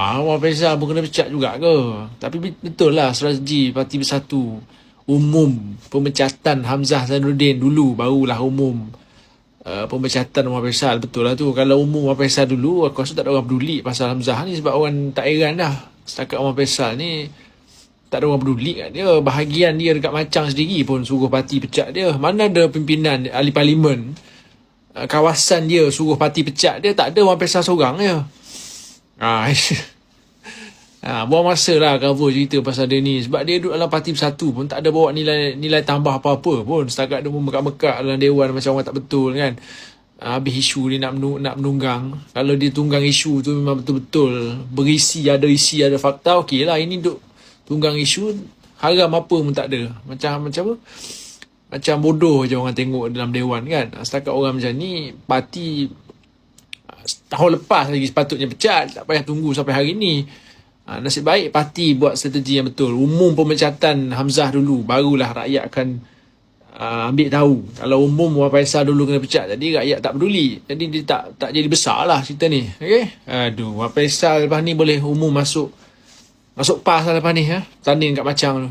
Ah, Wan Faisal pun kena pecat juga ke? Tapi betul lah strategi Parti Bersatu. Umum pemecatan Hamzah Zainuddin dulu barulah umum uh, pemecatan Wan Faisal. Betul lah tu. Kalau umum Wan Faisal dulu, aku rasa tak ada orang peduli pasal Hamzah ni sebab orang tak heran dah. Setakat Wan Faisal ni tak ada orang peduli kat dia. Bahagian dia dekat macang sendiri pun suruh parti pecat dia. Mana ada pimpinan ahli parlimen uh, kawasan dia suruh parti pecat dia. Tak ada Wan Faisal seorang je. Ah, ha, buang masa lah cover cerita pasal dia ni. Sebab dia duduk dalam parti bersatu pun tak ada bawa nilai nilai tambah apa-apa pun. Setakat dia pun mekak-mekak dalam dewan macam orang tak betul kan. Ha, habis isu dia nak, menung, nak menunggang. Kalau dia tunggang isu tu memang betul-betul berisi, ada isi, ada fakta. Okey lah, ini duk tunggang isu haram apa pun tak ada. Macam macam apa? Macam bodoh je orang tengok dalam dewan kan. Setakat orang macam ni, parti tahun lepas lagi sepatutnya pecat tak payah tunggu sampai hari ni. Ha, nasib baik parti buat strategi yang betul. Umum pemecatan Hamzah dulu barulah rakyat akan uh, ambil tahu. Kalau umum Wan Faisal dulu kena pecat jadi rakyat tak peduli. Jadi dia tak tak jadi besar lah cerita ni. Okay? aduh Wan Faisal lepas ni boleh umum masuk masuk PAS lah lepas ni ha? tanding kat macang tu